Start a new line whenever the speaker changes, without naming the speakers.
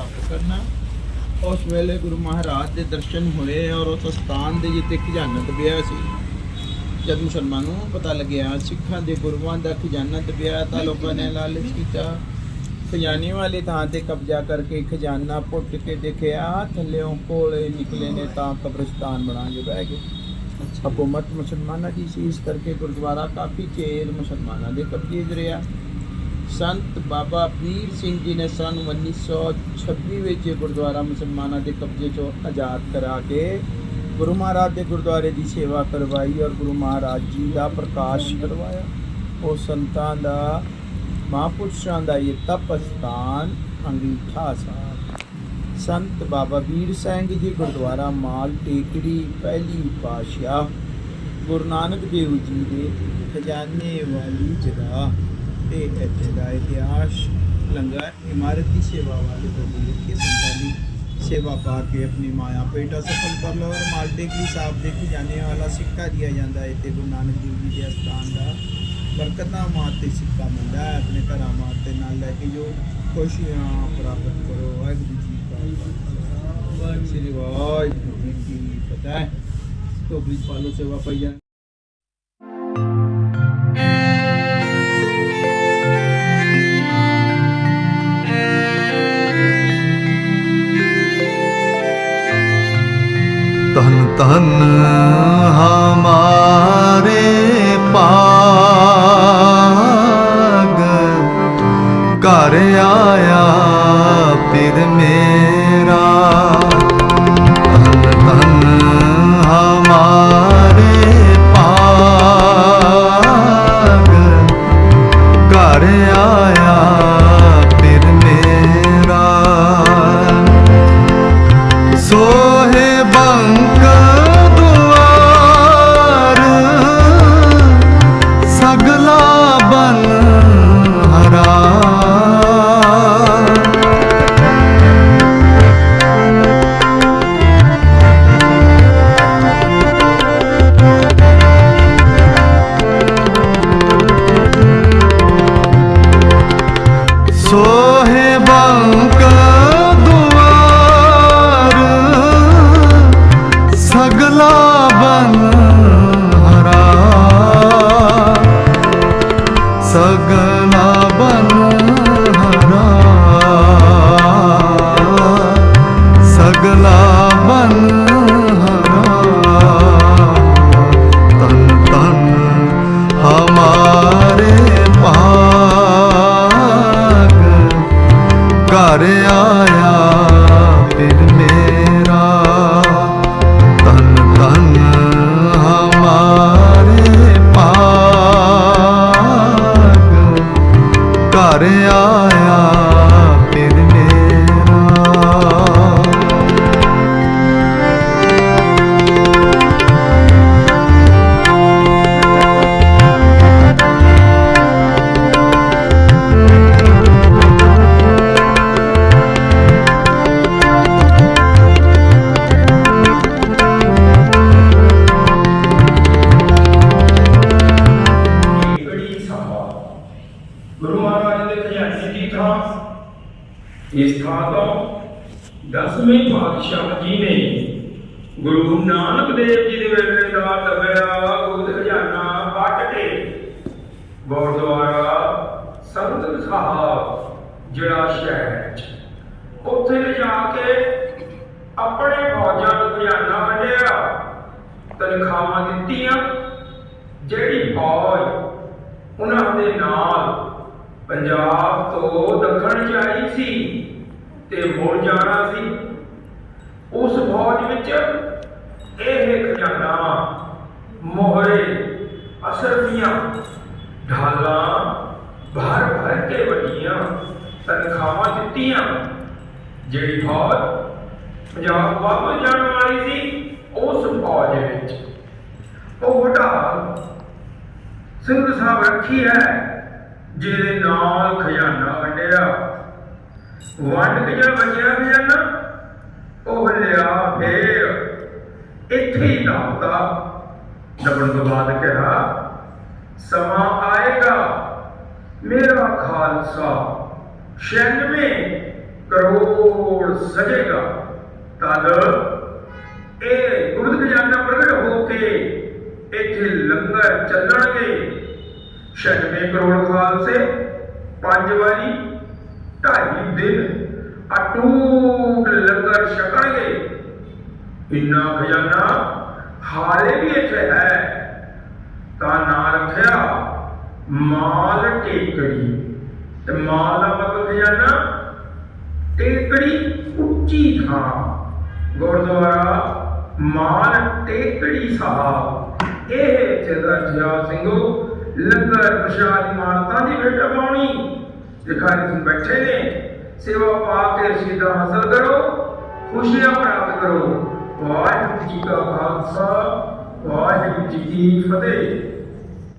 ਸਥਾਪਿਤ ਕਰਨਾ। ਉਸ ਵੇਲੇ ਗੁਰੂ ਮਹਾਰਾਜ ਦੇ ਦਰਸ਼ਨ ਹੋਏ ਔਰ ਉਸ ਸਥਾਨ ਦੇ ਜਿੱਤੇ ਖਜ਼ਾਨਾ ਦਬਿਆ ਸੀ। ਜਦ ਮੁਸਲਮਾਨਾਂ ਨੂੰ ਪਤਾ ਲੱਗਿਆ ਸਿੱਖਾਂ ਦੇ ਗੁਰੂਆਂ ਦਾ ਖਜ਼ਾਨਾ ਦਬਿਆ ਤਾਂ ਲੋਕਾਂ ਨੇ ਲਾਲਚ ਕੀਤਾ। ਖਜ਼ਾਨੇ ਵਾਲੀ ਥਾਂ ਤੇ ਕਬਜ਼ਾ ਕਰਕੇ ਖਜ਼ਾਨਾ ਪੁੱਟ ਕੇ ਦੇਖਿਆ ਥੱਲੇੋਂ ਕੋਲੇ ਨਿਕਲੇ ਨੇ ਤਾਂ ਕਬਰਸਤਾਨ ਬਣਾ ਕੇ ਬਹਿ ਗਏ। ਹਕੂਮਤ ਮੁਸਲਮਾਨਾਂ ਦੀ ਸੀ ਇਸ ਕਰਕੇ ਗੁਰਦੁਆਰਾ ਕਾਫੀ ਚੇਰ ਮੁਸਲਮਾਨਾਂ ਦੇ ਕਬਜ਼ੇ 'ਚ ਰਿਹਾ। ਸੰਤ ਬਾਬਾ ਪੀਰ ਸਿੰਘ ਜੀ ਨੇ ਸਨ 1926 ਵਿੱਚ ਇਹ ਗੁਰਦੁਆਰਾ ਮੁਸਲਮਾਨਾਂ ਦੇ ਕਬਜ਼ੇ 'ਚੋਂ ਆਜ਼ਾਦ ਕਰਾ ਕੇ ਗੁਰੂ ਮਹਾਰਾਜ ਦੇ ਗੁਰਦੁਆਰੇ ਦੀ ਸੇਵਾ ਕਰਵਾਈ ਔਰ ਗੁਰੂ ਮਹਾਰਾਜ ਜੀ ਦਾ ਪ੍ਰਕਾਸ਼ ਕਰਵਾਇਆ। ਉਹ ਸੰਤਾਂ ਦਾ, ਮਹਾਂਪੁਰਸ਼ਾਂ ਦਾ ਇਹ ਤਪ ਸਥਾਨ ਅੰਗੀਠਾ ਸਾਹਿਬ ਸੰਤ ਬਾਬਾ ਵੀਰ ਸਿੰਘ ਜੀ ਗੁਰਦੁਆਰਾ ਮਾਲ ਟੇਕੜੀ ਪਹਿਲੀ ਪਾਤਸ਼ਾਹ ਗੁਰੂ ਨਾਨਕ ਦੇਵ ਜੀ ਦੇ ਖਜ਼ਾਨੇ ਵਾਲੀ ਜਗ੍ਹਾ ਤੇ ਇੱਥੇ ਦਾ ਇਤਿਹਾਸ ਲੰਗਰ, ਇਮਾਰਤ ਦੀ ਸੇਵਾ ਵਾਲੇ ਬੰਦੇ ਲਿਖੇ ਸੰਤਾਂ ਦੀ ਸੇਵਾ ਪਾ ਕੇ ਆਪਣੀ ਮਾਇਆ ਪੇਟਾ ਸਫਲ ਕਰ ਲਓ ਔਰ ਮਾਲ ਟੇਕੜੀ ਸਾਹਿਬ ਦੇ ਖਜ਼ਾਨੇ ਵਾਲਾ ਸਿੱਕਾ ਦਿਆ ਜਾਂਦਾ ਹੈ ਤੇ ਗੁਰੂ ਨਾਨਕ ਦੇਵ ਜੀ ਦੇ ਅਸਥਾਨ ਦਾ। ਬਰਕਤਾਂ ਮਾਤੇ ਸਿੱਕਾ ਮਿਲਦਾ ਹੈ, ਆਪਣੇ ਘਰਾਂ ਮਾਤੇ ਨਾਲ ਲੈ ਕੇ ਜੋ ਖੁਸ਼ੀਆਂ ਪ੍ਰਾਪਤ ਕਰੋ। ਵਾਹਿਗੁਰੂ ਜੀ ਕਾ ਵਾਹਿਗੁਰੂ ਸ੍ਰੀ ਵਾਹਿਗੁਰੂ ਜੀ ਕੀ ਫਤਿਹ। ਤੋਂ ਵੀ ਪਾਲੋ ਸੇਵਾ ਪਾਈ
ਤਨ ਤਨ ਹਮਾਰੇ ਪਾਗ। ਘਰ ਆਇਆ ਪਿਰ ਮੇਰਾ। ਤਨ ਤਨ ਹਮਾਰੇ ਪਾਗ। ਘਰ ਆਇਆ ਪਿਰ ਮੇਰਾ। ਸੋਹੇ ਸੋਹੇ ਬੰਕ ਦੁਆਰ ਸਗਲਾ ਬਨ ਘਰ
ਗੁਰੂ ਮਹਾਰਾਜ ਦੇ ਖਜ਼ਾਨੇ ਦੀ ਥਾਂ ਇਸ ਥਾਂ ਤੋਂ ਦਸਵੇਂ ਪਾਤਸ਼ਾਹ ਜੀ ਨੇ ਗੁਰੂ ਨਾਨਕ ਦੇਵ ਜੀ ਦੇ ਵੇਲੇ ਦਾ ਦਬਿਆ ਗੁਰਦ ਖਜ਼ਾਨਾ ਪੱਟ ਕੇ ਗੁਰਦੁਆਰਾ ਸੰਗਤ ਸਾਹਿਬ, ਜਿਹੜਾ ਸ਼ਹਿਰ ਚ, ਉੱਥੇ ਲਿਜਾ ਕੇ ਆਪਣੇ ਫੌਜਾਂ ਨੂੰ ਖਜ਼ਾਨਾ ਵੰਡਿਆ, ਤਨਖਾਹਾਂ ਦਿੱਤੀਆਂ, ਜਿਹੜੀ ਫੌਜ ਉਹਨਾਂ ਦੇ ਨਾਲ ਪੰਜਾਬ ਤੋਂ ਦੱਖਣ ਜਾਈ ਸੀ ਤੇ ਮੁੜ ਜਾਣਾ ਸੀ। ਉਸ ਫੌਜ ਵਿੱਚ ਇਹ ਖਜ਼ਾਨਾ ਮੋਹਰੇ, ਅਸਰਫੀਆਂ, ਢਾਲਾਂ, ਭਰ ਭਰ ਕੇ ਵੱਡੀਆਂ ਤਨਖਾਹਾਂ ਦਿੱਤੀਆਂ। ਜਿਹੜੀ ਫੌਜ ਪੰਜਾਬ ਵੱਲ ਜਾਣ ਵਾਲੀ ਸੀ, ਉਸ ਫੌਜ ਵਿੱਚ। ਉਹ ਵੱਡਾ ਸਿੰਘ ਸਾਹਿਬ ਰੱਖੀ ਹੈ। ਜਿਹਦੇ ਨਾਲ ਖਜ਼ਾਨਾ ਵੰਡਿਆ। ਵੰਡ ਕੇ ਜਿਹੜਾ ਬਚਿਆ ਖਜ਼ਾਨਾ ਉਹ ਲਿਆ ਫੇਰ। ਇੱਥੇ ਹੀ ਲਾਉਂਦਾ ਦਬਣ ਤੋਂ ਬਾਅਦ ਕਿਹਾ, ਸਮਾਂ ਆਏਗਾ, ਮੇਰਾ ਖਾਲਸਾ 96 ਕਰੋੜ ਸਜੇਗਾ। ਤਦ ਇਹ ਗੁਰਦ ਖਜ਼ਾਨਾ ਪ੍ਰਗਟ ਹੋ ਕੇ ਇੱਥੇ ਲੰਗਰ ਚੱਲਣਗੇ। ਛੱਡਵੇਂ ਕਰੋੜ ਖਾਲਸੇ, ਪੰਜ ਵਾਰੀ ਢਾਈ ਦਿਨ ਅਟੂਟ ਲੰਗਰ ਛਕਣਗੇ। ਇੰਨਾ ਖਜ਼ਾਨਾ ਹਾਲੇ ਵੀ ਇੱਥੇ ਹੈ। ਤਾਂ ਨਾਂ ਰੱਖਿਆ ਮਾਲ ਟੇਕੜੀ। ਤੇ ਮਾਲ ਦਾ ਮਤਲਬ ਖਜ਼ਾਨਾ ਟੇਕੜੀ ਉੱਚੀ ਥਾਂ। ਗੁਰਦੁਆਰਾ ਮਾਲ ਟੇਕੜੀ ਸਾਹਿਬ। ਇਹ ਜਗ੍ਹਾ ਜਿਆ ਸਿੰਘੋ ਲੰਗਰ, ਪ੍ਰਸ਼ਾਦ ਮਾਨਤਾ ਦੀ ਭੇਟਾ ਪਾਉਣੀ ਦਿਖਾਈ ਸਿੰਘ ਬੈਠੇ ਨੇ। ਸੇਵਾ ਪਾ ਕੇ ਰਸੀਦਾਂ ਹਾਸਲ ਕਰੋ, ਖੁਸ਼ੀਆਂ ਪ੍ਰਾਪਤ ਕਰੋ। ਵਾਹਿਗੁਰੂ ਜੀ ਕਾ ਖਾਲਸਾ, ਵਾਹਿਗੁਰੂ ਜੀ ਕੀ ਫਤਿਹ।